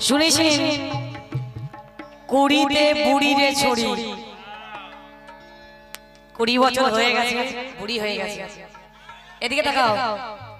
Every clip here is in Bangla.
শুনেছেন? কুড়িতে বুড়িরে ছড়ি। কুড়ি বছর হয়ে গেছে বুড়ি হয়ে গেছে। এদিকে তাকাও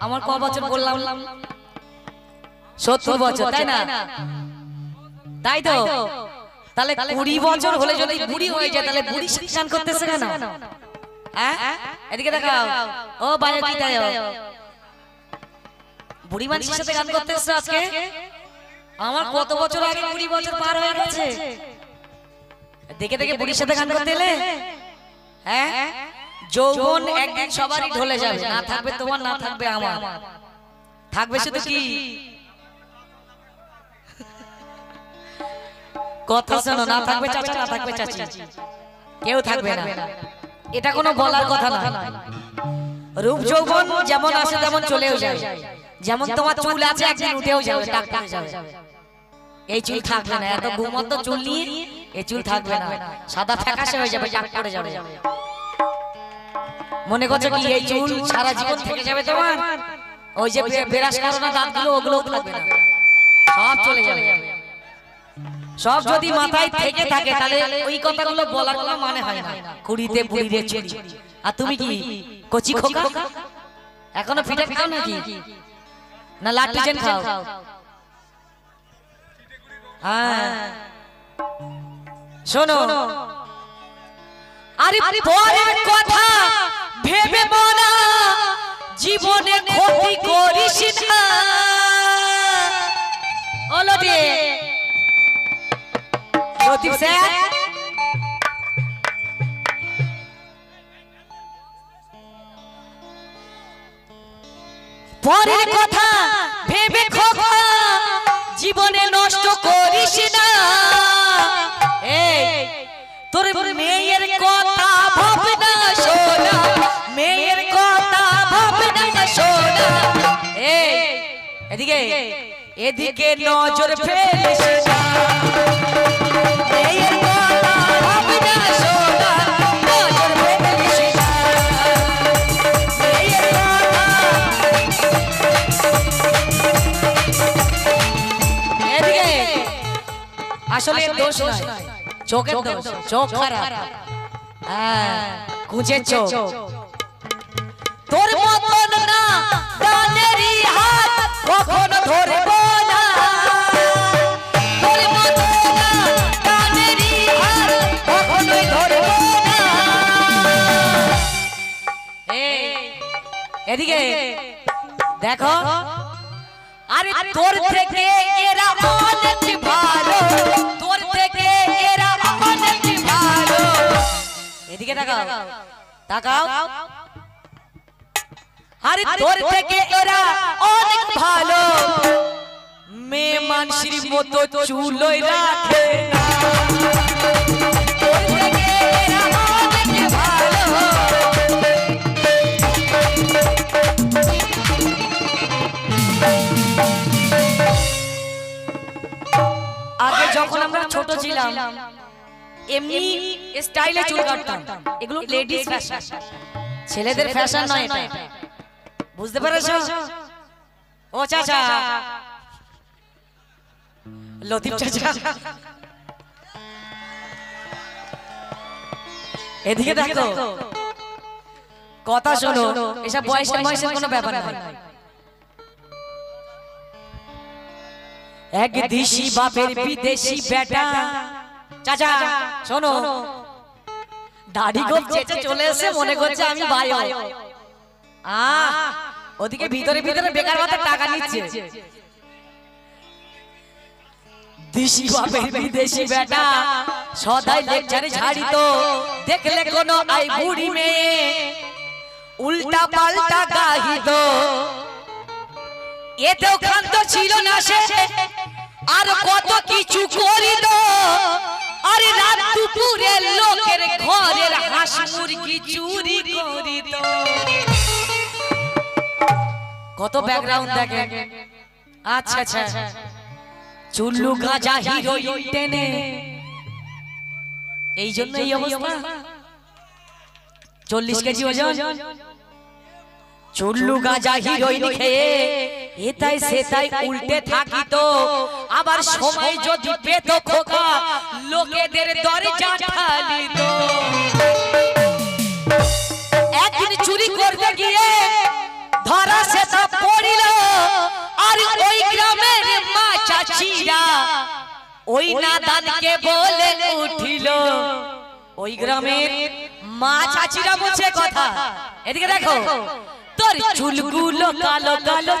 আমার ক বছর বললাম? সত্তর বছর তাই না? তাই তো? তাহলে কুড়ি বছর হলে যদি বুড়ি হয়ে যায় তাহলে বুড়ি স্নান করতেছে কেন? হ্যাঁ? এদিকে দেখাও ও বায়ো কি তাই বুড়ি মানুষের সাথে গান করতে এসছো আজকে? আমার কত বছর আগে কুড়ি বছর পার হয়ে গেছে? দেখে দেখে বুড়ির সাথে গান করতে এলে? হ্যাঁ? যৌবন একদিন সবারই ঢলে যাবে। না থাকবে তোমার না থাকবে আমার। থাকবে শুধু কি? কথা শোনো না থাকবে চাচা না থাকবে চাচি। কেউ থাকবে না। এটা কোনো বলার কথা না রূপ যৌবন যেমন আসে তেমন চলেও যায় যেমন তোমার চুল আছে একদিন উঠেও যাবে টাক করে যাবে। এই চুল থাকবে না এত ঘুমন্ত চুল নিয়ে এই চুল থাকবে না সাদা ফ্যাকাশে হয়ে যাবে করে যাবে। মনে করছ কি এই চুল সারা জীবন থেকে যাবে তোমার? ওই যে বে- বেরাস করো না দাঁতগুলো ওগুলো থাকবে না। সব চলে যাবে। সব যদি মাথায় থেকে থাকে তাহলে ওই কথাগুলো বলার কোনো মানে হয় না। কুড়িতে বুড়িতে চুরি আর তুমি কি কচি খোকা? এখনও ফিটে খাও নাকি? না লাঠি খাও। শোনো। আরে পরের কথা ভেবে মনা জীবনে ক্ষতি করিস না। অলদে লতিফ স্যার। পরের কথা তোর মেয়ের কথা ভাবনা মেয়ের কথা ভাবনা এই এদিকে এদিকে। নজর ফেলিস না মেয়ের কথা ভাবনা শোনা। নজর ফেলিস না মেয়ের কথা। এদিকে। আসলে দোষ নয় চোখের দোষ চোখ খারাপ। হ্যাঁ কুঁচে চোখ। তোর মতন না ডানেরই হাত কখনো ধরব না। তোর মতন না ডানেরই হাত কখনোই ধরব না। এই এদিকে দেখো। আরে তোর থেকে এরা অনেক ভালো। এদিকে তাকাও। তাকাও। আরে তোর থেকে এরা অনেক ভালো। মেয়ে মানসির মতো চুলোই রাখে আগে যখন আমরা ছোট ছিলাম এমনি স্টাইলে চুল কাটতাম। এগুলো লেডিস ফ্যাশন ছেলেদের ফ্যাশন নয় এটা। বুঝতে পেরেছ? ও চাচা। লতিফ চাচা। এদিকে দেখো। কথা শোনো এসব বয়সের বয়সের কোনো ব্যাপার নয়। এক দেশি বাপের বিদেশি বেটা চাচা শোনো। দাড়ি গোপ চেচে চলে এসে মনে করছে আমি বায়ো। আ ওদিকে ভিতরে ভিতরে বেকার কথা টাকা নিচ্ছে। দেশি বাপের বিদেশি বেটা সদাই লেকচারে ঝাড়িত দেখলে কোনো আই বুড়ি মেয়ে। উল্টা পাল্টা গাহিত। এতেও ক্ষান্ত ছিল না সে। আর কত কিছু করিল আরে রাত দুপুরে লোকের ঘরের হাঁস মুরগি চুরি করিত। কত ব্যাকগ্রাউন্ড দেখে আচ্ছা আচ্ছা। চুল্লু গাজা হিরোইন টেনে। এই জন্য এই অবস্থা। চল্লিশ কেজি ওজন। চুল্লু গাজা হিরোইন খেয়ে এটাই সেটাই উল্টে থাকি তো আবার সময় যদি পেত খোকা, লোকেদের দরজা ঠালি তো একদিন চুরি করতে গিয়ে ধরা সেটা পড়িল, আর ওই গ্রামের মা চাচিরা ওই নাদানকে বলে উঠিল, ওই গ্রামের মা চাচিরা বলছে কথা। এদিকে দেখো তোর চুলগুলো কালো কালো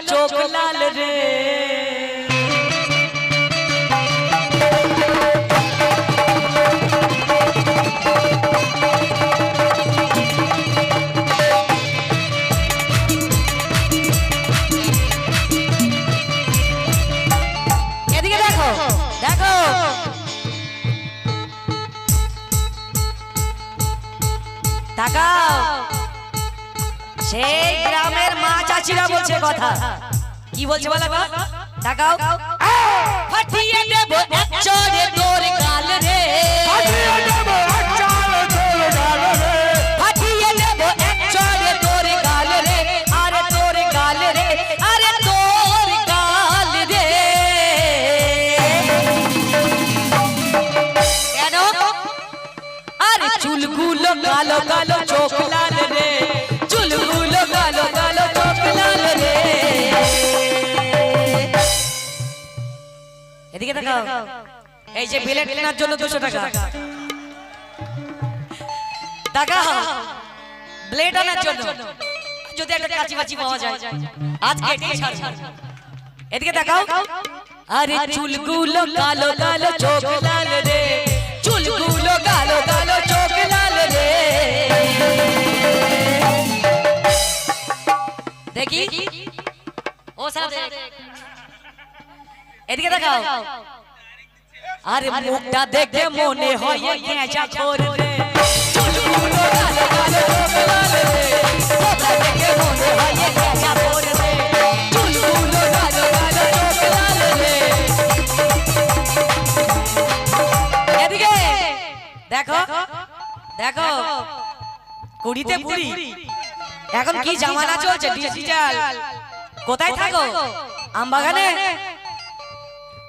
চাচিরা বলছে কথা। কি বলছে বলা? তাকাও ফাটিয়ে দেব এক চড়ে এই যে বিলেট কেনার জন্য দুশো টাকা। টাকা ব্লেড আনার জন্য। যদি একটা কাঁচি বাচি পাওয়া যায়, আজকে এটাই ছাড়বো এদিকে দেখাও। আরে চুলগুলো কালো কালো, চোখ লাল রে। চুলগুলো কালো কালো, চোখ লাল রে। দেখি। ও দেখ। এদিকে দেখাও। আরে মুখটা দেখে মনে হয় করবে দেখে মনে হয় করবে দেখো। দেখো। কুড়িতে এখন কি জামানা চলছে ডিজিটাল। কোথায় থাকো? আমবাগানে।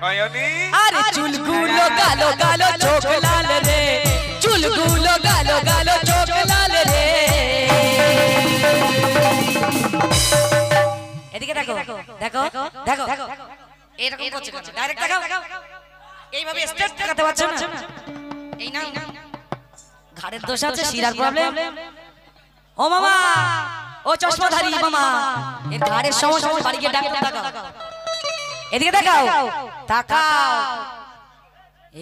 সয়নি? আরে চুলগুলো গালো গালো চোখ লাল রে। চুলগুলো গালো গালো চোখ লাল রে। এদিকে দেখো দেখো। দেখো এরকম করছে ডাইরেক্ট দেখাও। এইভাবে স্টেপ দেখাতে পারছ না? এই না ঘাড়ের দোষ আছে শিরার প্রবলেম ও মামা! ও চশমাধারী মামা! এর ঘাড়ের সমস্যা বাড়ি গিয়ে ডাক্তার দেখাও। এদিকে দেখাও তাকাও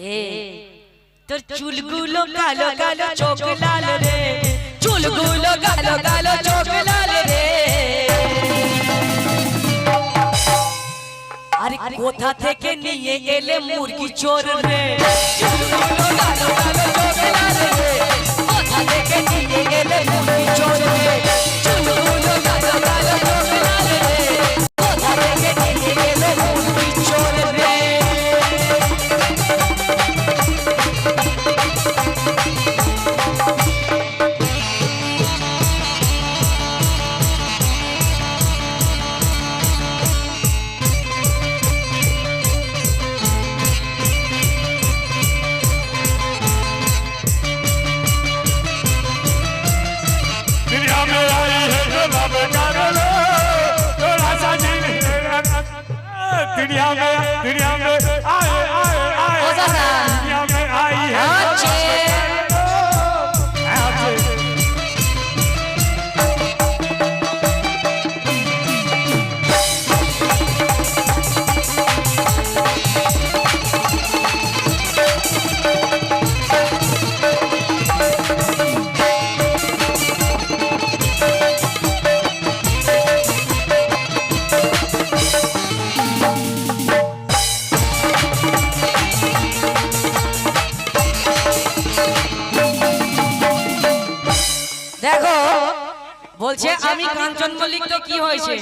এ তোর চুলগুলো কালো কালো চোখ লাল রে চুলগুলো কালো কালো চোখ লাল রে আরে কোথা থেকে নিয়ে এলে মুরগি চোর রে চুলগুলো কালো কালো চোখ লাল রে কোথা থেকে নিয়ে এলে মুরগি চোর রে আমি কাঞ্চন মল্লিক তো কি হয়েছে?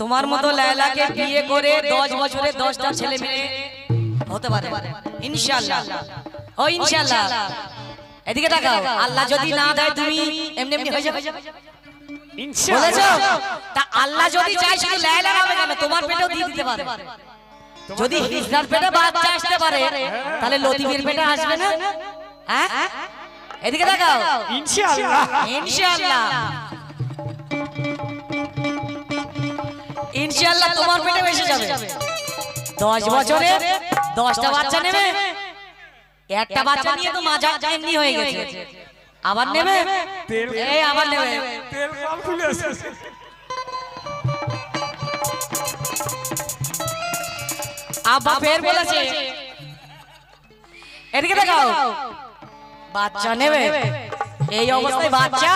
তোমার মতো লায়লাকে বিয়ে করে দশ বছরে দশটা ছেলে মেয়ে? হতে পারে। ইনশাআল্লাহ। ও ইনশাআল্লাহ। এদিকে তাকাও। আল্লাহ যদি না দেয় তুমি এমনি এমনি হয়ে যাবে। বলেছ? তা আল্লাহ যদি চায় শুধু লায়লা হবে কেন তোমার পেটেও দিয়ে দিতে পারে। যদি হিজড়ার পেটে বাচ্চা আসতে পারে তাহলে লতিফের পেটে আসবে না? হ্যাঁ? এদিকে তাকাও। ইনশাআল্লাহ। ইনশাআল্লাহ। ইনশাআল্লাহ তোমার পেটে এসে যাবে। দশ বছরে দশটা বাচ্চা নেবে। একটা বাচ্চা নিয়ে তো মাজা এমনি হয়ে গেছে। আবার নেবে? এই আবার নেবে। তেল কল খুলে আব্বা ফের বলেছে এদিকে দেখাও। বাচ্চা নেবে। এই অবস্থায় বাচ্চা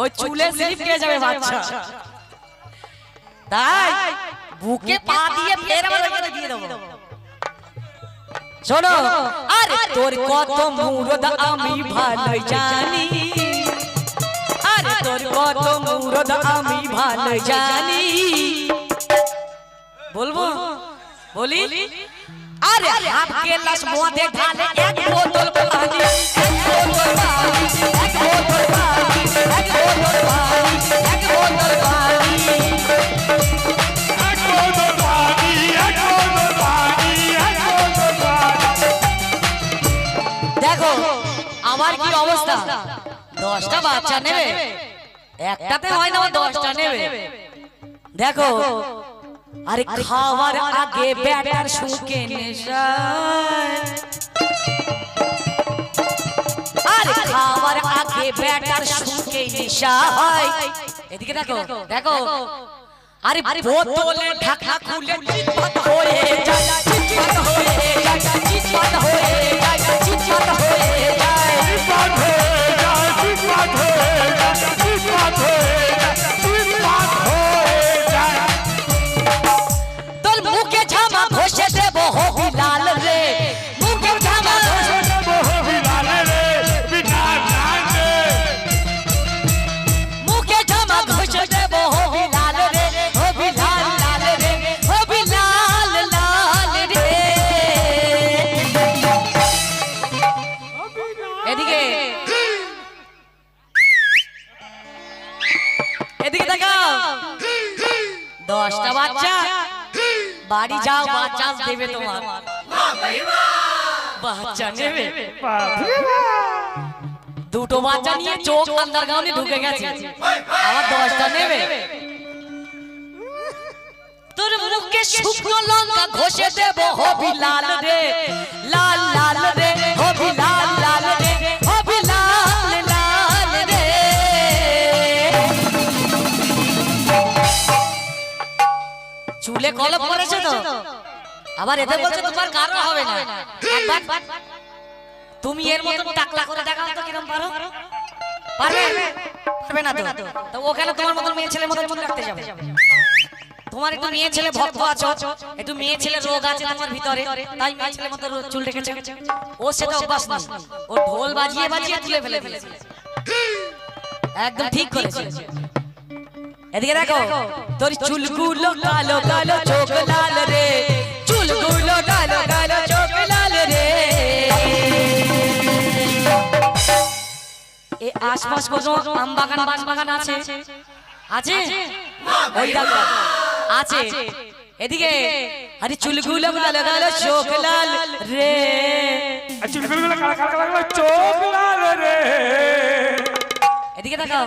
ওই চুলে স্লিপ খেয়ে যাবে বাচ্চা। তাই বুকে পা দিয়ে ফের আবার ওইখানে দিয়ে দেবো। শোনো আরে তোর কত মুরদ আমি ভালো জানি। আরে তোর কত মুরদ আমি ভালো জানি। বলব? বলি? আরে হাত গেলাস মদে ঢালে এক বোতল পানি। এক বোতল পানি। অবস্থা দশটা বাচ্চা নেবে। একটাতে হয় না দশটা নেবে। দেখো আরে খাওয়ার আগে ব্যাটার শুকে নেশায়। আরে খাওয়ার আগে ব্যাটার শুকে নেশা হয় এদিকে দেখো দেখো। আরে বোতলে ঢাকা খুলে চিৎপাত হয়ে যায়। চিৎপাত হয়ে যায়। চিৎপাত হয়ে বাচ্চা নেবে দুটো বাচ্চা নিয়ে চোখ আন্দার গাউনে ঢুকে গেছে। আবার দশটা নেবে। তোর মুখে শুকনো লঙ্কা ঘষে দেব হবি লাল রে। লাল লাল রে হবি লাল লাল রে হবি লাল লাল রে। চুলে কলপ করেছে তো? আবার এদের বলছে তোমার কারও হবে না। তুমি এর মতন টাকলা করে দেখাও তো কিরম পারো? পারবে? পারবে? না তো। তো। ওখানে তোমার মতন মেয়ে ছেলের মতন চুল রাখতে যাবে? তোমার একটু মেয়ে ছেলে ভক্ত আছো একটু মেয়ে ছেলে রোগ আছে তোমার ভিতরে তাই মেয়ে ছেলের মতো চুল রেখেছে। ও সেটা অভ্যাস নেই ও ঢোল বাজিয়ে বাজিয়ে তুলে ফেলে একদম ঠিক করেছে। এদিকে দেখো তোর চুলগুলো কালো কালো চোখ লাল রে। চুলগুলো এ আশপাশ কোনো আম বাগান বাস বাগান আছে? আছে। ওই দেখো। আছে। এদিকে। আরে চুলগুলো কালো চোখ লাল রে। চুলগুলো চোখ লাল রে। এদিকে দেখাও।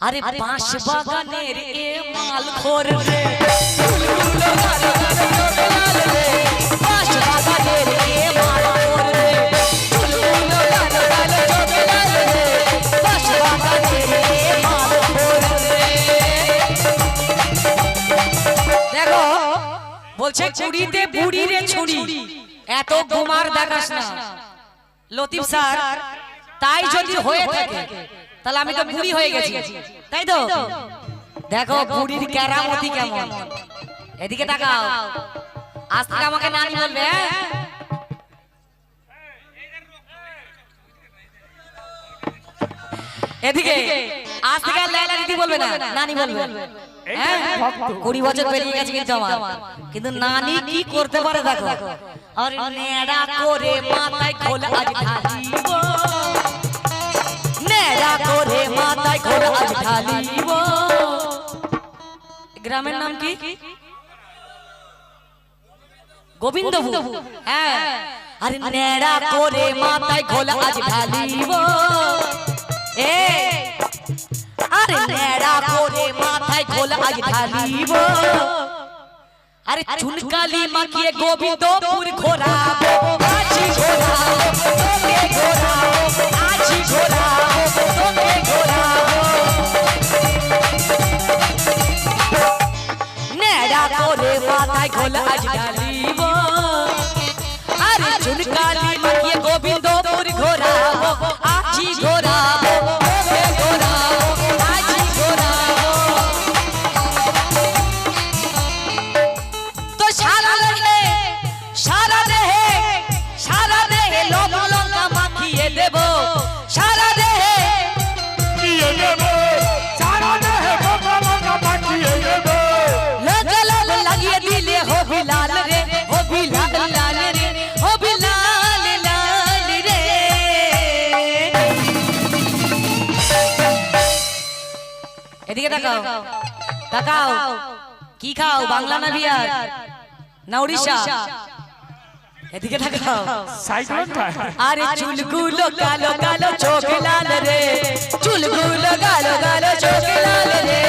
আরে বাঁশ বাগানের এ মাল খোর রে। চুলগুলো কালো বলছে কুড়িতে বুড়ি রে ছুরি। এত কুমার দেখাস না। লতিফ স্যার তাই যদি হয়ে থাকে তাহলে আমি তো বুড়ি হয়ে গেছি। তাই তো? দেখো বুড়ির কেরামতি কেমন। এদিকে তাকাও। আজ থেকে আমাকে নানি বলবে হ্যাঁ? এদিকে আজ থেকে লাইলা দিদি বলবে না নানি বলবে। কুড়ি বছর পেরিয়ে গেছে কিন্তু আমার। কিন্তু নানি কি করতে পারে দেখো। আর নেড়া করে মাথায় খোল আজ ঢালিব। নেড়া করে মাথায় খোল আজ ঢালিব। গ্রামের নাম কি? গোবিন্দপুর হ্যাঁ। আরে নেড়া করে মাথায় খোল আজ ঢালিব। এ। আরে নেড়া করে মাথায় খোল আজ ঢালিব আরে চুনকালি মাখিয়ে গোবিন্দপুর ঘোরাবো আজি তাকাও। তাকাও। কি খাও? বাংলা না বিহার? না উড়িষ্যা? এদিকে তাকাও। সাইক্লোন আরে চুলগুলো কালো কালো চোখ লাল রে। চুলগুলো কালো কালো চোখ লাল রে।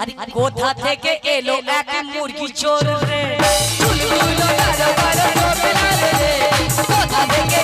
আরে কোথা থেকে এলো এক মুরগি চোর রে? চুলগুলো কালো কালো চোখ লাল রে। কোথা থেকে